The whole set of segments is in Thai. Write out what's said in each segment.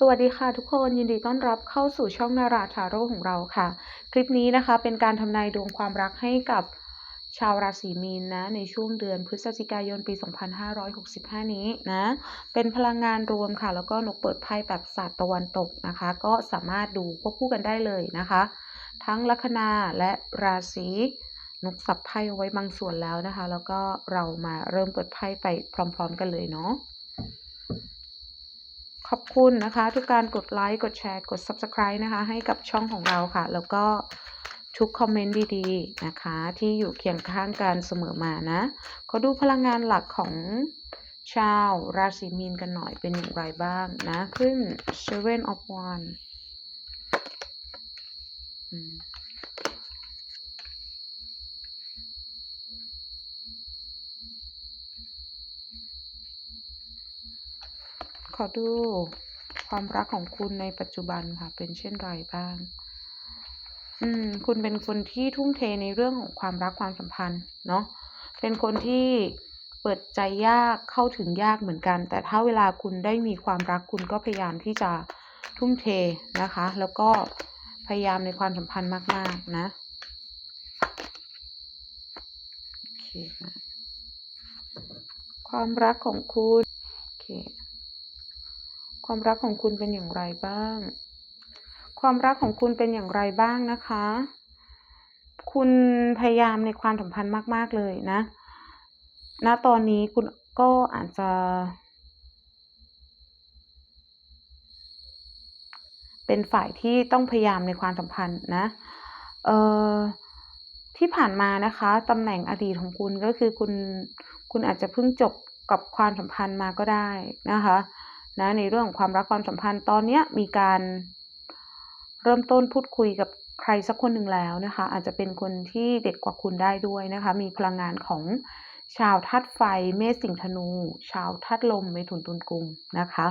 สวัสดีค่ะทุกคนยินดีต้อนรับเข้าสู่ช่องนาราทาโร่ของเราค่ะ คลิปนี้นะคะเป็นการทำนายดวงความรักให้กับชาวราศีมีนนะในช่วงเดือนพฤศจิกายนปี 2565 นี้นะเป็นพลังงานรวมค่ะ แล้วก็นกเปิดไพ่แบบศาสตร์ตะวันตกนะคะ ก็สามารถดูควบคู่กันได้เลยนะคะ ทั้งลัคนาและราศีนกสับไพ่เอาไว้บางส่วนแล้วนะคะ แล้วก็เรามาเริ่มเปิดไพ่ไปพร้อม ๆ กันเลยเนาะ ขอบคุณนะคะ ทุกการกดไลค์ กดแชร์ กด Subscribe นะคะ ให้กับช่องของเราค่ะ แล้วก็ทุกคอมเมนต์ดีๆนะคะ ที่อยู่เคียงข้างกันเสมอมานะ ขอดูพลังงานหลักของชาวราศีมีนกันหน่อยเป็นอย่างไรบ้างนะ ขึ้น Seven of Wands ขอดูความรักของคุณในปัจจุบันค่ะ เป็นเช่นไรบ้าง อืม คุณเป็นคนที่ทุ่มเทในเรื่องของความรักความสัมพันธ์ เนาะเป็นคนที่เปิดใจยากเข้าถึงยากเหมือนกัน แต่ถ้าเวลาคุณได้มีความรักคุณก็พยายามที่จะทุ่มเทนะคะ แล้วก็พยายามในความสัมพันธ์มาก ๆ นะโอเคความรักของคุณโอเค ความรักของคุณเป็นอย่างไรบ้าง ความรักของคุณเป็นอย่างไรบ้างนะคะ คุณพยายามในความสัมพันธ์มาก ๆ เลยนะ ณ ตอนนี้คุณก็อาจจะเป็นฝ่ายที่ต้องพยายามในความสัมพันธ์นะ เอ่อ ที่ผ่านมานะคะตำแหน่งอดีตของคุณก็คือคุณ คุณอาจจะเพิ่งจบกับความสัมพันธ์มาก็ได้นะคะ นะในเรื่องของความรักความสัมพันธ์ตอนเนี้ยมีการเริ่มต้นพูดคุยกับใครสักคนหนึ่งแล้วนะคะ อาจจะเป็นคนที่เด็กกว่าคุณได้ด้วยนะคะ มีพลังงานของชาวธาตุไฟเมษสิงธนู ชาวธาตุลมเมถุนตุลกุมนะคะ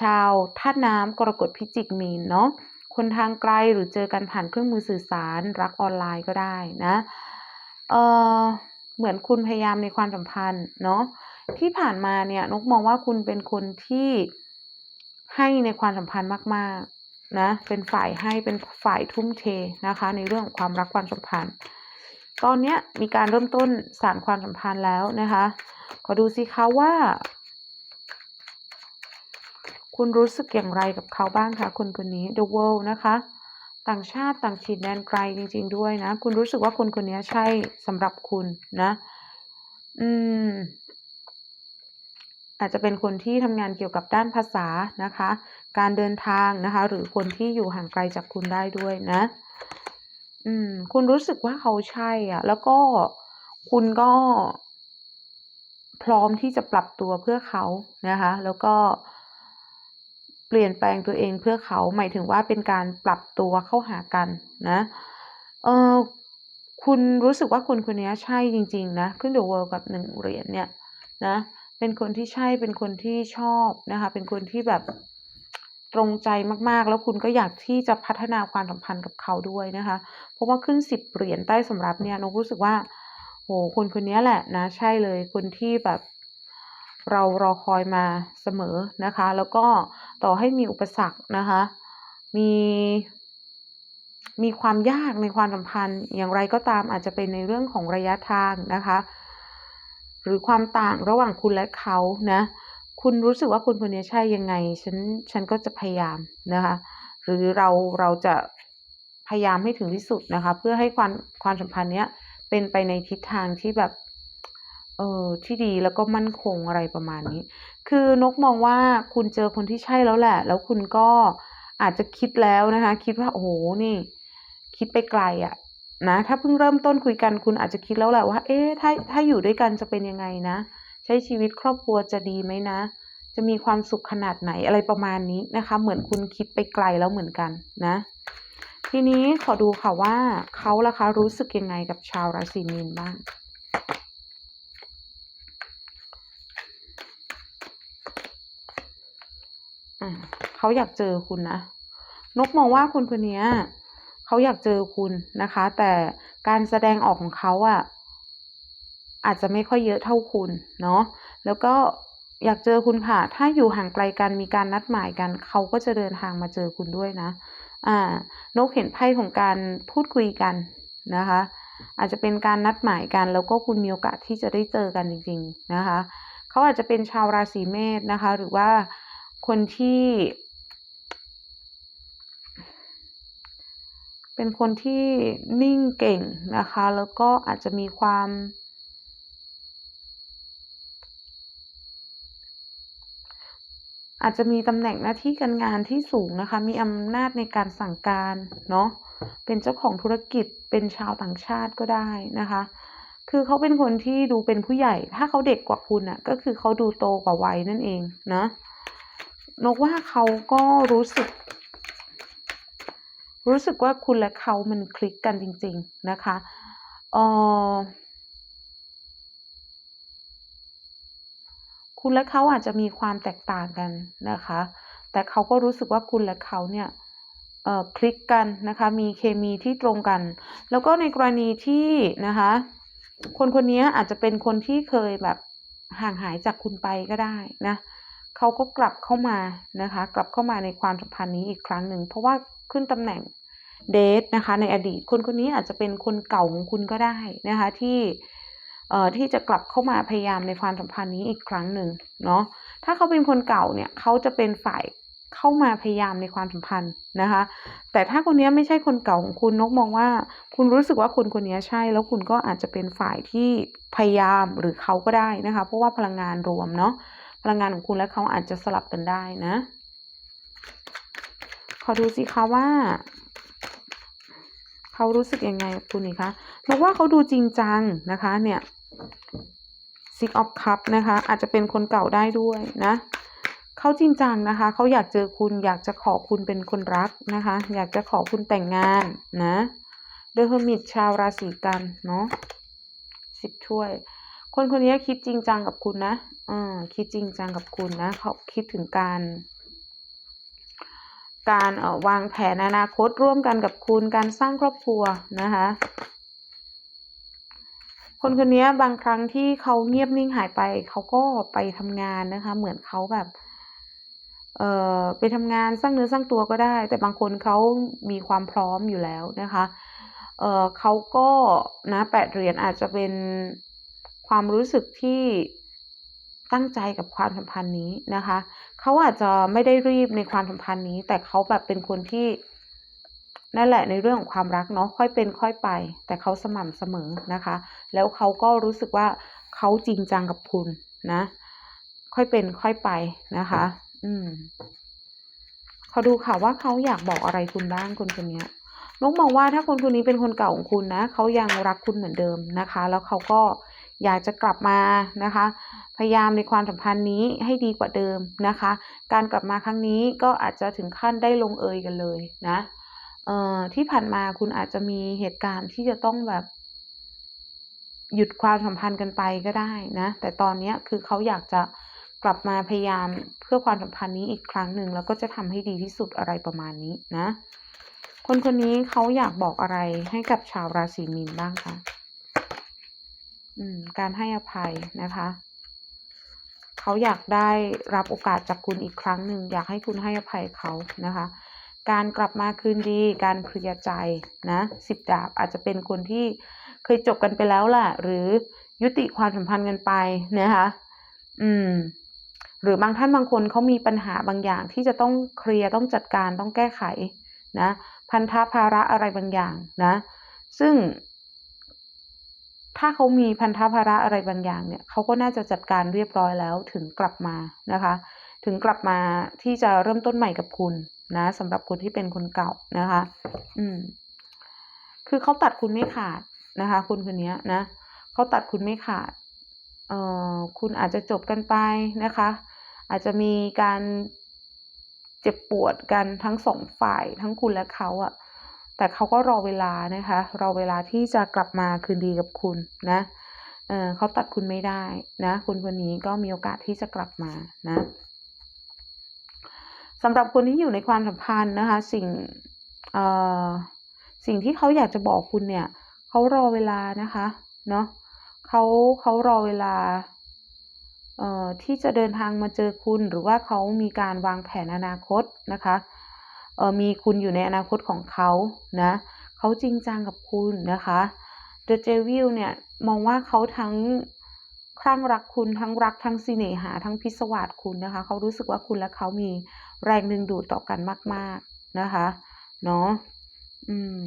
ชาวธาตุน้ำกรกฎพิจิกมีนเนาะคนทางไกลหรือเจอกันผ่านเครื่องมือสื่อสารรักออนไลน์ก็ได้นะเออเหมือนคุณพยายามในความสัมพันธ์เนาะ ที่ผ่านมาเนี่ยนกมองว่าคุณเป็นคนที่ให้ในความสัมพันธ์มาก ๆ นะ เป็นฝ่ายให้เป็นฝ่ายทุ่มเทนะคะ ในเรื่องของความรักความสัมพันธ์ ตอนนี้มีการเริ่มต้นสานความสัมพันธ์แล้วนะคะ ขอดูสิคะว่า คุณรู้สึกอย่างไรกับเขาบ้างคะคนคนนี้ The World นะคะต่างชาติต่างถิ่นแดนไกลจริง ๆ ด้วยนะ คุณรู้สึกว่าคนคนนี้ใช่สำหรับคุณนะ อืม อาจจะเป็นคนที่ทำงานเกี่ยวกับด้านภาษานะคะ การเดินทางนะคะ หรือคนที่อยู่ห่างไกลจากคุณได้ด้วยนะอืมคุณรู้สึกว่าเขาใช่อะแล้วก็คุณก็พร้อมที่จะปรับตัวเพื่อเขานะคะ แล้วก็เปลี่ยนแปลงตัวเองเพื่อเขาหมายถึงว่าเป็นการปรับตัวเข้าหากันนะเออคุณรู้สึกว่าคนคนนี้ใช่จริง ๆ นะขึ้น The World กับหนึ่งเหรียญเนี่ยนะ เป็นคนที่ใช่เป็นคนที่ชอบนะคะ เป็นคนที่แบบตรงใจมากๆ แล้วคุณก็อยากที่จะพัฒนาความสัมพันธ์กับเขาด้วยนะคะ เพราะว่าขึ้นสิบเหรียญใต้สำรับเนี่ยนกรู้สึกว่าโหคนคนนี้แหละนะใช่เลยคนที่แบบเรารอคอยมาเสมอนะคะ แล้วก็ต่อให้มีอุปสรรคนะคะ มีมีความยากในความสัมพันธ์อย่างไรก็ตามอาจจะเป็นในเรื่องของระยะทางนะคะ หรือความต่างระหว่างคุณและเขานะ คุณรู้สึกว่าคนคนนี้ใช่ยังไง ฉันฉันก็จะพยายามนะคะ หรือเราเราจะพยายามให้ถึงที่สุดนะคะ เพื่อให้ความความสัมพันธ์เนี้ยเป็นไปในทิศทางที่แบบเออที่ดีแล้วก็มั่นคงอะไรประมาณนี้ คือนกมองว่าคุณเจอคนที่ใช่แล้วแหละ แล้วคุณก็อาจจะคิดแล้วนะคะ คิดว่าโอ้โฮนี่ คิดไปไกลอะ นะถ้าเพิ่งเริ่มต้นคุยกันคุณอาจจะคิดแล้วแหละว่า เอ๊ะถ้าถ้าอยู่ด้วยกันจะเป็นยังไงนะ ใช้ชีวิตครอบครัวจะดีไหมนะ จะมีความสุขขนาดไหนอะไรประมาณนี้นะคะ เหมือนคุณคิดไปไกลแล้วเหมือนกันนะ ทีนี้ขอดูค่ะว่าเขาล่ะคะรู้สึกยังไงกับชาวราศีมีนบ้างอ่าเขาอยากเจอคุณนะนกมองว่าคนคนนี้ เขาอยากเจอคุณนะคะ แต่การแสดงออกของเขาอะอาจจะไม่ค่อยเยอะเท่าคุณเนาะแล้วก็อยากเจอคุณค่ะ ถ้าอยู่ห่างไกลกันมีการนัดหมายกัน เขาก็จะเดินทางมาเจอคุณด้วยนะ อ่านกเห็นไพ่ของการพูดคุยกันนะคะ อาจจะเป็นการนัดหมายกัน แล้วก็คุณมีโอกาสที่จะได้เจอกันจริง ๆนะคะ เขาอาจจะเป็นชาวราศีเมษนะคะ หรือว่าคนที่ เป็นคนที่นิ่งเก่งนะคะ แล้วก็อาจจะมีความ อาจจะมีตำแหน่งหน้าที่การงานที่สูงนะคะ มีอำนาจในการสั่งการเนาะ เป็นเจ้าของธุรกิจ เป็นชาวต่างชาติก็ได้นะคะ คือเขาเป็นคนที่ดูเป็นผู้ใหญ่ ถ้าเขาเด็กกว่าคุณอะ่ะ ก็คือเขาดูโตกว่าวัยนั่นเองนะนกว่าเขาก็รู้สึก รู้สึกว่าคุณและเขามันคลิกกันจริง ๆ นะคะออคุณและเขาอาจจะมีความแตกต่างกันนะคะ แต่เขาก็รู้สึกว่าคุณและเขาเนี่ยเอ่อคลิกกันนะคะ มีเคมีที่ตรงกัน แล้วก็ในกรณีที่นะคะ คนคนนี้อาจจะเป็นคนที่เคยแบบห่างหายจากคุณไปก็ได้นะ เขาก็กลับเข้ามานะคะ กลับเข้ามาในความสัมพันธ์นี้อีกครั้งหนึ่ง เพราะว่าขึ้นตำแหน่งเดทนะคะ ในอดีตคนคนนี้อาจจะเป็นคนเก่าของคุณก็ได้นะคะที่เอ่อที่จะกลับเข้ามาพยายามในความสัมพันธ์นี้อีกครั้งหนึ่งเนาะถ้าเขาเป็นคนเก่าเนี่ยเขาจะเป็นฝ่ายเข้ามาพยายามในความสัมพันธ์นะคะ แต่ถ้าคนนี้ไม่ใช่คนเก่าของคุณนกมองว่า คุณรู้สึกว่าคนคนนี้ใช่ แล้วคุณก็อาจจะเป็นฝ่ายที่พยายามหรือเขาก็ได้นะคะ เพราะว่าพลังงานรวมเนาะ ลังงานของคุณและเขาอาจจะสลับกันได้นะ ขอดูสิคะว่า เขารู้สึกยังไงคุณนี่คะบอกว่าเขาดูจริงจังนะคะเนี่ย Six of Cup นะคะ อาจจะเป็นคนเก่าได้ด้วยนะเขาจริงจังนะคะ เขาอยากเจอคุณอยากจะขอคุณเป็นคนรักนะคะ อยากจะขอคุณแต่งงานนะ The Hermit ชาวราศีกันเนาะสิบถ้วย คนคนนี้คิดจริงจังกับคุณนะอืมคิดจริงจังกับคุณนะเขาคิดถึงการ การเอ่อวางแผนอนาคตร่วมกันกับคุณการสร้างครอบครัวนะคะ คนคนนี้บางครั้งที่เขาเงียบนิ่งหายไป เขาก็ไปทำงานนะคะ เหมือนเขาแบบเอ่อไปทำงานสร้างเนื้อสร้างตัวก็ได้ แต่บางคนเขามีความพร้อมอยู่แล้วนะคะ เอ่อเขาก็นะแปดเหรียญอาจจะเป็น ความรู้สึกที่ตั้งใจกับความสัมพันธ์นี้นะคะ เขาอาจจะไม่ได้รีบในความสัมพันธ์นี้ แต่เขาแบบเป็นคนที่นั่นแหละในเรื่องของความรักเนาะค่อยเป็นค่อยไป แต่เขาสม่ำเสมอนะคะ แล้วเขาก็รู้สึกว่าเขาจริงจังกับคุณนะ ค่อยเป็นค่อยไปนะคะ อืมขอดูค่ะว่าเขาอยากบอกอะไรคุณบ้างคนคนนี้นกมองว่าถ้าคนคนนี้เป็นคนเก่าของคุณนะเขายังรักคุณเหมือนเดิมนะคะ แล้วเขาก็ อยากจะกลับมานะคะ พยายามในความสัมพันธ์นี้ให้ดีกว่าเดิมนะคะ การกลับมาครั้งนี้ก็อาจจะถึงขั้นได้ลงเอยกันเลยนะเอ่อที่ผ่านมาคุณอาจจะมีเหตุการณ์ที่จะต้องแบบหยุดความสัมพันธ์กันไปก็ได้นะ แต่ตอนนี้คือเขาอยากจะกลับมาพยายามเพื่อความสัมพันธ์นี้อีกครั้งหนึ่งแล้วก็จะทำให้ดีที่สุดอะไรประมาณนี้นะ คนคนนี้เขาอยากบอกอะไรให้กับชาวราศีมีนบ้างคะ การให้อภัยนะคะ เขาอยากได้รับโอกาสจากคุณอีกครั้งหนึ่ง อยากให้คุณให้อภัยเขานะคะ การกลับมาคืนดี การเคลียร์ใจนะสิบดาบอาจจะเป็นคนที่เคยจบกันไปแล้วแหละหรือยุติความสัมพันธ์กันไปนะคะ อืม หรือบางท่านบางคนเขามีปัญหาบางอย่างที่จะต้องเคลียร์ต้องจัดการต้องแก้ไขนะ พันธะภาระอะไรบางอย่างนะ ซึ่ง ถ้าเขามีพันธภาระอะไรบางอย่างเนี่ยเขาก็น่าจะจัดการเรียบร้อยแล้วถึงกลับมานะคะ ถึงกลับมาที่จะเริ่มต้นใหม่กับคุณนะสำหรับคนที่เป็นคนเก่านะคะ อืม คือเขาตัดคุณไม่ขาดนะคะ คุณคนนี้นะเขาตัดคุณไม่ขาด เอ่อคุณอาจจะจบกันไปนะคะ อาจจะมีการเจ็บปวดกันทั้งสองฝ่ายทั้งคุณและเขาอะ แต่เขาก็รอเวลานะคะ รอเวลาที่จะกลับมาคืนดีกับคุณนะเเขาตัดคุณไม่ได้นะคุณคนนี้ก็มีโอกาสที่จะกลับมานะสำหรับคนที่อยู่ในความสัมพันธ์นะคะ สิ่งเอ่อสิ่งที่เขาอยากจะบอกคุณเนี่ยเขารอเวลานะคะเนาะเขาเขารอเวลาเอ่อที่จะเดินทางมาเจอคุณหรือว่าเขามีการวางแผนอนาคตนะคะ มีคุณอยู่ในอนาคตของเขานะเขาจริงจังกับคุณนะคะ The Devil เนี่ยมองว่าเขาทั้งคลั่งรักคุณทั้งรักทั้งสิเนหา ทั้งพิศวาสคุณนะคะ เขารู้สึกว่าคุณและเขามีแรงดึงดูดต่อกันมาก ๆนะคะเนาะอืม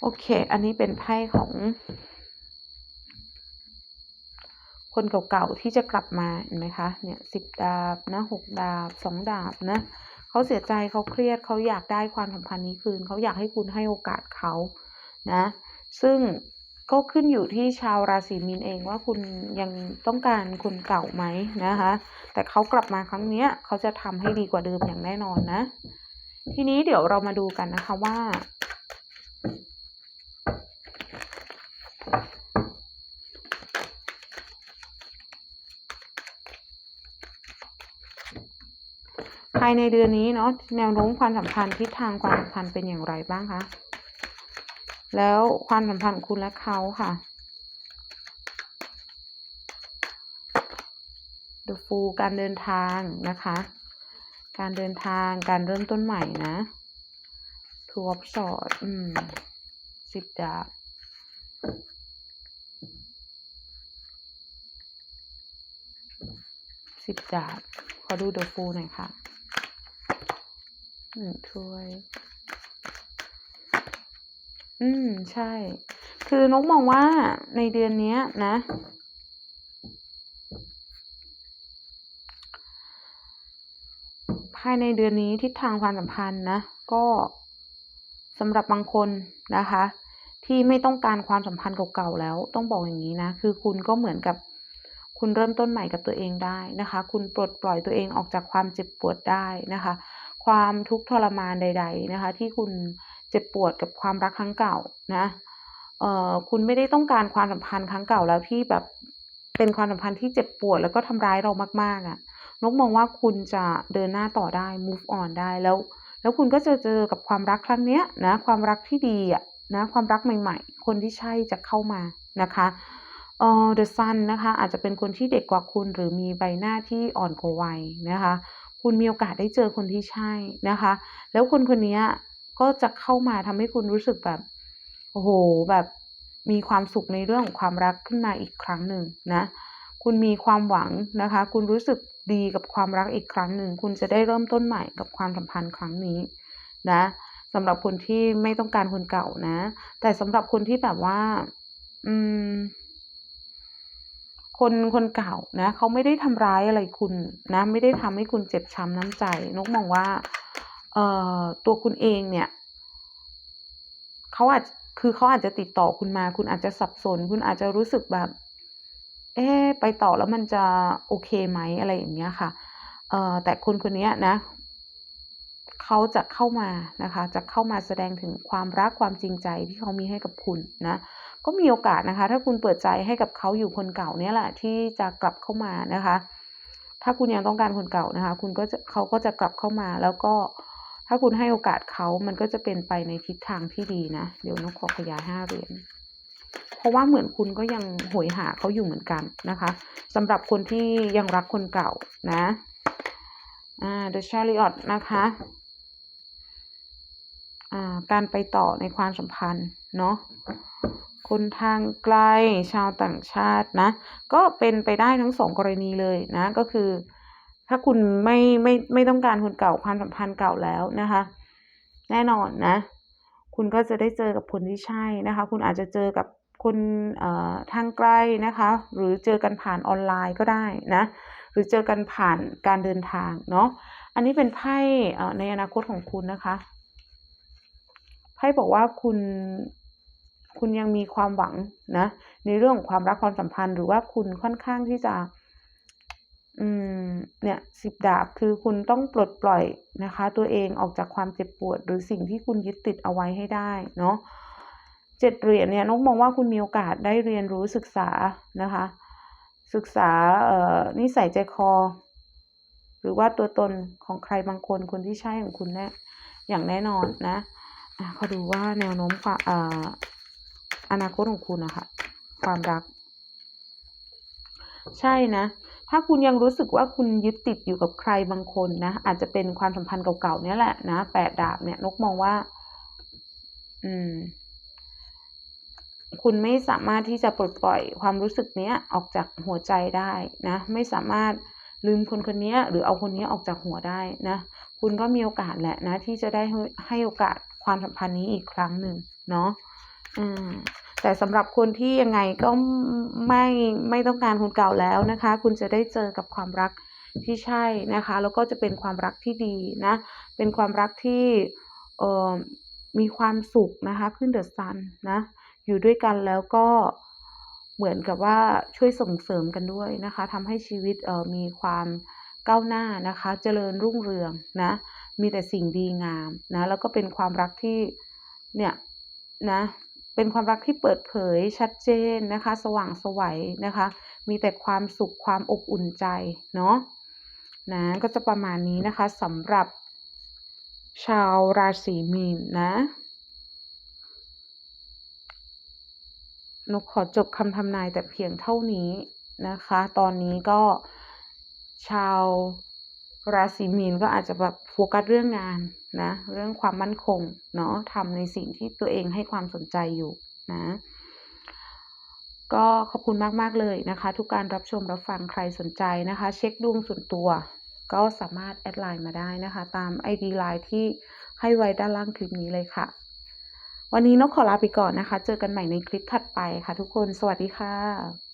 โอเค อันนี้เป็นไพ่ของ คนเก่าๆที่จะกลับมาเห็นไหมคะเนี่ยสิบดาบนะหกดาบสองดาบนะเขาเสียใจเขาเครียดเขาอยากได้ความสัมพันธ์นี้คืนเขาอยากให้คุณให้โอกาสเขานะซึ่งก็ขึ้นอยู่ที่ชาวราศีมีนเองว่าคุณยังต้องการคนเก่าไหมนะคะ แต่เขากลับมาครั้งเนี้ยเขาจะทำให้ดีกว่าเดิมอย่างแน่นอนนะ ทีนี้เดี๋ยวเรามาดูกันนะคะว่า ภายในเดือนนี้เนาะแนวโน้มความสัมพันธ์ทิศทางความสัมพันธ์เป็นอย่างไรบ้างคะแล้วความสัมพันธ์คุณและเขาค่ะ The Fool การเดินทางนะคะ การเดินทางการเริ่มต้นใหม่นะ Two of Swords อืมสิบดาบสิบดาบขอดู The Fool หน่อยค่ะ หนึ่งถ้วย อืม ใช่ คือนกมองว่าในเดือนนี้นะ ภายในเดือนนี้ทิศทางความสัมพันธ์นะ ก็สำหรับบางคนนะคะ ที่ไม่ต้องการความสัมพันธ์เก่าๆแล้ว ต้องบอกอย่างนี้นะ คือคุณก็เหมือนกับคุณเริ่มต้นใหม่กับตัวเองได้นะคะ คุณปลดปล่อยตัวเองออกจากความเจ็บปวดได้นะคะ ความทุกข์ทรมานใด ๆนะคะ ที่คุณเจ็บปวดกับความรักครั้งเก่านะเอ่อคุณไม่ได้ต้องการความสัมพันธ์ครั้งเก่าแล้วที่แบบเป็นความสัมพันธ์ที่เจ็บปวดแล้วก็ทำร้ายเรามากๆอะ่ะนกมองว่าคุณจะเดินหน้าต่อได้ move on ได้แล้ว แล้วคุณก็จะเจอกับความรักครั้งเนี้ยนะความรักที่ดีอะนะความรักใหม่ ๆ คนที่ใช่จะเข้ามานะคะเอ่อ the sun นะคะอาจจะเป็นคนที่เด็กกว่าคุณหรือมีใบหน้าที่อ่อนกว่าวัยนะคะ คุณมีโอกาสได้เจอคนที่ใช่นะคะ แล้วคนคนนี้ก็จะเข้ามาทำให้คุณรู้สึกแบบโอ้โหแบบมีความสุขในเรื่องของความรักขึ้นมาอีกครั้งหนึ่งนะ คุณมีความหวังนะคะ คุณรู้สึกดีกับความรักอีกครั้งหนึ่ง คุณจะได้เริ่มต้นใหม่กับความสัมพันธ์ครั้งนี้นะสำหรับคนที่ไม่ต้องการคนเก่านะ แต่สำหรับคนที่แบบว่า อืม คนคนเก่านะเขาไม่ได้ทำร้ายอะไรคุณนะไม่ได้ทำให้คุณเจ็บช้ำน้ำใจ นกมองว่าเอ่อตัวคุณเองเนี่ยเขาอาจคือเขาอาจจะติดต่อคุณมา คุณอาจจะสับสน คุณอาจจะรู้สึกแบบ เอ๊ไปต่อแล้วมันจะโอเคไหมอะไรอย่างเงี้ยค่ะเอ่อแต่คนคนนี้นะเขาจะเข้ามานะคะ จะเข้ามาแสดงถึงความรักความจริงใจที่เขามีให้กับคุณนะ ก็มีโอกาสนะคะ ถ้าคุณเปิดใจให้กับเขาอยู่คนเก่าเนี่ยแหละที่จะกลับเข้ามานะคะ ถ้าคุณยังต้องการคนเก่านะคะ คุณก็จะเขาก็จะกลับเข้ามาแล้วก็ถ้าคุณให้โอกาสเขามันก็จะเป็นไปในทิศทางที่ดีนะ เดี๋ยวนกขอขยายห้าเหรียญเพราะว่าเหมือนคุณก็ยังโหยหาเขาอยู่เหมือนกันนะคะสำหรับคนที่ยังรักคนเก่านะอ่า The Chariot นะคะอ่าการไปต่อในความสัมพันธ์เนาะ คนทางไกลชาวต่างชาตินะ ก็เป็นไปได้ทั้งสองกรณีเลยนะก็คือ ถ้าคุณไม่ไม่ไม่ต้องการคนเก่าความสัมพันธ์เก่าแล้วนะคะ แน่นอนนะ คุณก็จะได้เจอกับคนที่ใช่นะคะ คุณอาจจะเจอกับคนเอ่อทางไกลนะคะ หรือเจอกันผ่านออนไลน์ก็ได้นะ หรือเจอกันผ่านการเดินทางเนาะอันนี้เป็นไพ่ในอนาคตของคุณนะคะไพ่บอกว่าคุณ คุณยังมีความหวังนะ ในเรื่องของความรักความสัมพันธ์ หรือว่าคุณค่อนข้างที่จะอืมเนี่ยสิบดาบคือคุณต้องปลดปล่อยนะคะ ตัวเองออกจากความเจ็บปวด หรือสิ่งที่คุณยึดติดเอาไว้ให้ได้เนาะเจ็ดเหรียญเนี่ยนกมองว่าคุณมีโอกาสได้เรียนรู้ศึกษานะคะ ศึกษาเอ่อนิสัยใจคอ หรือว่าตัวตนของใครบางคนคนที่ใช่ของคุณแน่อย่างแน่นอนนะอะขอดูว่าแนวโน้มความอ่า อนาคตของคุณนะคะความรัก ใช่นะ ถ้าคุณยังรู้สึกว่าคุณยึดติดอยู่กับใครบางคนนะ อาจจะเป็นความสัมพันธ์เก่าๆเนี่ยแหละนะแปดดาบเนี่ยนกมองว่า อืม คุณไม่สามารถที่จะปลดปล่อยความรู้สึกเนี้ย ออกจากหัวใจได้นะ ไม่สามารถลืมคนคนนี้หรือเอาคนนี้ออกจากหัวได้นะ คุณก็มีโอกาสแหละนะ ที่จะได้ให้โอกาสความสัมพันธ์นี้อีกครั้งหนึ่งเนาะอืม แต่สำหรับคนที่ยังไงก็ไม่ไม่ต้องการคนเก่าแล้วนะคะ คุณจะได้เจอกับความรักที่ใช่นะคะ แล้วก็จะเป็นความรักที่ดีนะ เป็นความรักที่เอ่อมีความสุขนะคะ ขึ้นเดอะซันนะ อยู่ด้วยกันแล้วก็เหมือนกับว่าช่วยส่งเสริมกันด้วยนะคะทำให้ชีวิตเอ่อมีความก้าวหน้านะคะ เจริญรุ่งเรืองนะ มีแต่สิ่งดีงามนะ แล้วก็เป็นความรักที่เนี่ยนะ เป็นความรักที่เปิดเผยชัดเจนนะคะ สว่างสวัยนะคะ มีแต่ความสุขความอบอุ่นใจเนาะนะก็จะประมาณนี้นะคะสำหรับชาวราศีมีนนะนกขอจบคำทำนายแต่เพียงเท่านี้นะคะ ตอนนี้ก็ชาวราศีมีนก็อาจจะแบบโฟกัสเรื่องงาน นะเรื่องความมั่นคงเนาะทำในสิ่งที่ตัวเองให้ความสนใจอยู่นะก็ขอบคุณมาก ๆ เลยนะคะ ทุกการรับชมรับฟังใครสนใจนะคะ เช็คดวงส่วนตัว ก็สามารถแอดไลน์มาได้นะคะ ตาม ID ไลน์ที่ให้ไว้ด้านล่างคลิปนี้เลยค่ะ วันนี้นกขอลาไปก่อนนะคะ เจอกันใหม่ในคลิปถัดไปค่ะทุกคนสวัสดีค่ะ